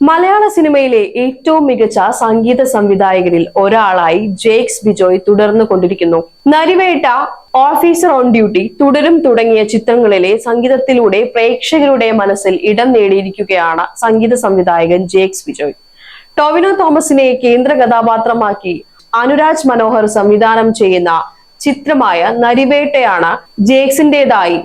മലയാള സിനിമയിലെ ഏറ്റവും മികച്ച സംഗീത സംവിധായകരിൽ ഒരാളായി ജേക്സ് ബിജോയ് തുടർന്നു കൊണ്ടിരിക്കുന്നു. നരിവേട്ട ഓഫീസർ ഓൺ ഡ്യൂട്ടി തുടരും തുടങ്ങിയ ചിത്രങ്ങളിലെ സംഗീതത്തിലൂടെ പ്രേക്ഷകരുടെ മനസ്സിൽ ഇടം നേടിയിരിക്കുകയാണ് സംഗീത സംവിധായകൻ ജേക്സ് ബിജോയ്. ടോവിനോ തോമസിനെ കേന്ദ്ര കഥാപാത്രമാക്കി അനുരാജ് മനോഹർ സംവിധാനം ചെയ്യുന്ന ചിത്രമായ നരിവേട്ടയാണ് ജേക്സിന്റേതായി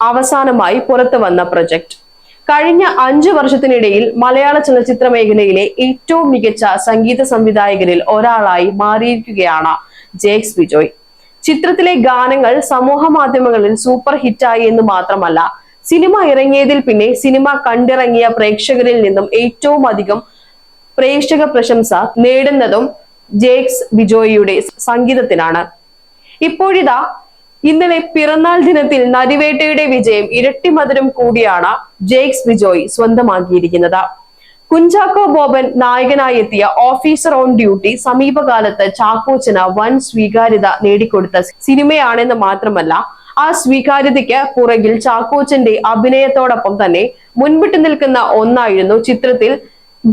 അവസാനമായി പുറത്തു വന്ന പ്രൊജക്ട്. കഴിഞ്ഞ അഞ്ചു വർഷത്തിനിടയിൽ മലയാള ചലച്ചിത്ര മേഖലയിലെ ഏറ്റവും മികച്ച സംഗീത സംവിധായകരിൽ ഒരാളായി മാറിയിരിക്കുകയാണ് ജേക്സ് ബിജോയ്. ചിത്രത്തിലെ ഗാനങ്ങൾ സമൂഹ മാധ്യമങ്ങളിൽ സൂപ്പർ ഹിറ്റായി എന്ന് മാത്രമല്ല സിനിമ ഇറങ്ങിയതിൽ പിന്നെ സിനിമ കണ്ടിറങ്ങിയ പ്രേക്ഷകരിൽ നിന്നും ഏറ്റവും അധികം പ്രേക്ഷക പ്രശംസ നേടുന്നതും ജേക്സ് ബിജോയിയുടെ സംഗീതത്തിനാണ്. ഇപ്പോഴിതാ ഇന്നലെ പിറന്നാൾ ദിനത്തിൽ നരിവേട്ടയുടെ വിജയം ഇരട്ടി മധുരം കൂടിയാണ് ജെയ്ക്സ് ബിജോയ് സ്വന്തമാക്കിയിരിക്കുന്നത്. കുഞ്ചാക്കോ ബോബൻ നായകനായി എത്തിയ ഓഫീസർ ഓൺ ഡ്യൂട്ടി സമീപകാലത്ത് ചാക്കോച്ചന് വൻ സ്വീകാര്യത നേടിക്കൊടുത്ത സിനിമയാണെന്ന് മാത്രമല്ല ആ സ്വീകാര്യതയ്ക്ക് പുറകിൽ ചാക്കോച്ചന്റെ അഭിനയത്തോടൊപ്പം തന്നെ മുൻപിട്ട് നിൽക്കുന്ന ഒന്നായിരുന്നു ചിത്രത്തിൽ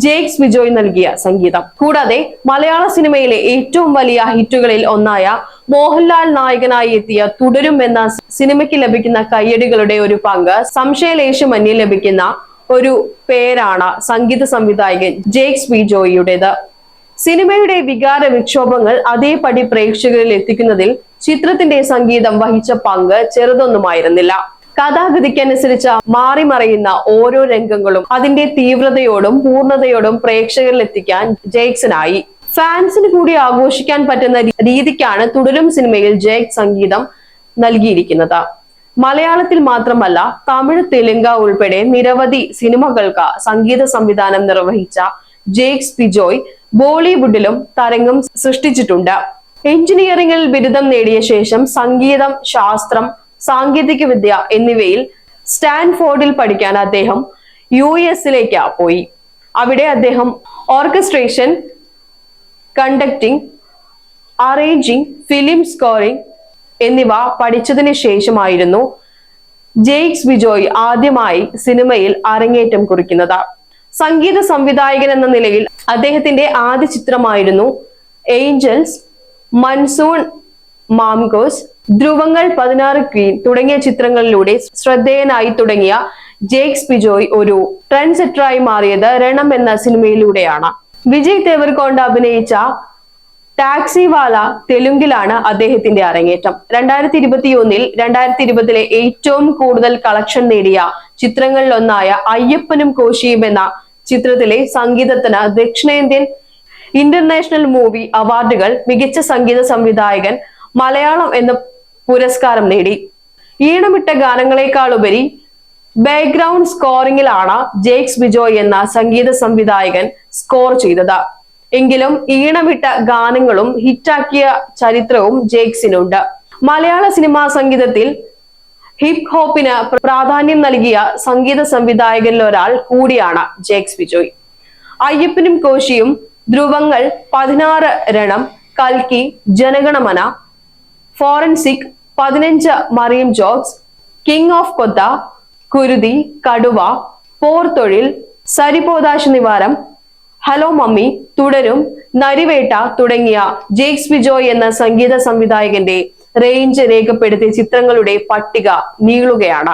ജേക്സ് ബിജോയ് നൽകിയ സംഗീതം. കൂടാതെ മലയാള സിനിമയിലെ ഏറ്റവും വലിയ ഹിറ്റുകളിൽ ഒന്നായ മോഹൻലാൽ നായകനായി എത്തിയ തുടരും എന്ന സിനിമയ്ക്ക് ലഭിക്കുന്ന കയ്യടികളുടെ ഒരു പങ്ക് സംശയലേശമന്യേ ലഭിക്കുന്ന ഒരു പേരാണ് സംഗീത സംവിധായകൻ ജേക്സ് ബിജോയിയുടേത്. സിനിമയുടെ വികാര വിക്ഷോഭങ്ങൾ അതേപടി പ്രേക്ഷകരിൽ എത്തിക്കുന്നതിൽ ചിത്രത്തിന്റെ സംഗീതം വഹിച്ച പങ്ക് ചെറുതൊന്നുമായിരുന്നില്ല. കഥാഗതിക്കനുസരിച്ച് മാറിമറയുന്ന ഓരോ രംഗങ്ങളും അതിന്റെ തീവ്രതയോടും പൂർണതയോടും പ്രേക്ഷകരിൽ എത്തിക്കാൻ ജേക്സനായി. ഫാൻസിന് കൂടി ആഘോഷിക്കാൻ പറ്റുന്ന രീതിക്കാണ് തുടരും സിനിമയിൽ ജേക്ക് സംഗീതം നൽകിയിരിക്കുന്നത്. മലയാളത്തിൽ മാത്രമല്ല തമിഴ് തെലുങ്ക ഉൾപ്പെടെ നിരവധി സിനിമകൾക്ക് സംഗീത സംവിധാനം നിർവഹിച്ച ജേക്സ് പിജോയ് ബോളിവുഡിലും തരംഗം സൃഷ്ടിച്ചിട്ടുണ്ട്. എഞ്ചിനീയറിംഗിൽ ബിരുദം നേടിയ ശേഷം സംഗീതം ശാസ്ത്രം സാങ്കേതിക വിദ്യ എന്നിവയിൽ സ്റ്റാൻഫോർഡിൽ പഠിക്കാൻ അദ്ദേഹം യു എസിലേക്ക് പോയി. അവിടെ അദ്ദേഹം orchestration conducting arranging film scoring എന്നിവ പഠിച്ചതിന് ശേഷമായിരുന്നു ജെയ്ക്സ് ബിജോയ് ആദ്യമായി സിനിമയിൽ അരങ്ങേറ്റം കുറിക്കുന്നത്. സംഗീത സംവിധായകൻ എന്ന നിലയിൽ അദ്ദേഹത്തിന്റെ ആദ്യ ചിത്രമായിരുന്നു ഏഞ്ചൽസ് മൺസൂൺ മാംഗോസ് ധ്രുവങ്ങൾ പതിനാറ് ക്വീൻ തുടങ്ങിയ ചിത്രങ്ങളിലൂടെ ശ്രദ്ധേയനായി തുടങ്ങിയ ജേക്സ് ബിജോയ് ഒരു ട്രെൻഡ് സെറ്ററായി മാറിയത് രണം എന്ന സിനിമയിലൂടെയാണ്. വിജയ് തേവർകൊണ്ട് അഭിനയിച്ച ടാക്സിവാല തെലുങ്കിലാണ് അദ്ദേഹത്തിന്റെ അരങ്ങേറ്റം. രണ്ടായിരത്തി ഇരുപത്തി ഒന്നിൽ രണ്ടായിരത്തി ഇരുപതിലെ ഏറ്റവും കൂടുതൽ കളക്ഷൻ നേടിയ ചിത്രങ്ങളിലൊന്നായ അയ്യപ്പനും കോശിയും എന്ന ചിത്രത്തിലെ സംഗീതത്തിന് ദക്ഷിണേന്ത്യൻ ഇന്റർനാഷണൽ മൂവി അവാർഡുകൾ മികച്ച സംഗീത സംവിധായകൻ മലയാളം എന്ന പുരസ്കാരം നേടി. ഈണമിട്ട ഗാനങ്ങളെക്കാളുപരി ബാക്ക്ഗ്രൗണ്ട് സ്കോറിംഗിലാണ് ജേക്സ് ബിജോയ് എന്ന സംഗീത സംവിധായകൻ സ്കോർ ചെയ്തത്. എങ്കിലും ഈണമിട്ട ഗാനങ്ങളും ഹിറ്റാക്കിയ ചരിത്രവും ജേക്സിനുണ്ട്. മലയാള സിനിമാ സംഗീതത്തിൽ ഹിപ് ഹോപ്പിന് പ്രാധാന്യം നൽകിയ സംഗീത സംവിധായകരിൽ ഒരാൾ കൂടിയാണ് ജേക്സ് ബിജോയ്. അയ്യപ്പനും കോശിയും ധ്രുവങ്ങൾ പതിനാറ് രണം കൽക്കി ജനഗണമന ഫോറൻസിക് പതിനഞ്ച് Mariyam Jobs King of Kotha Kuruthi Kaduva Porthozhil സരിപോദാശ നിവാരം hello mummy തുടരും നരിവേട്ട തുടങ്ങിയ ജേക്സ് ബിജോയ് എന്ന സംഗീത സംവിധായകന്റെ റേഞ്ച് രേഖപ്പെടുത്തിയ ചിത്രങ്ങളുടെ പട്ടിക നീളുകയാണ്.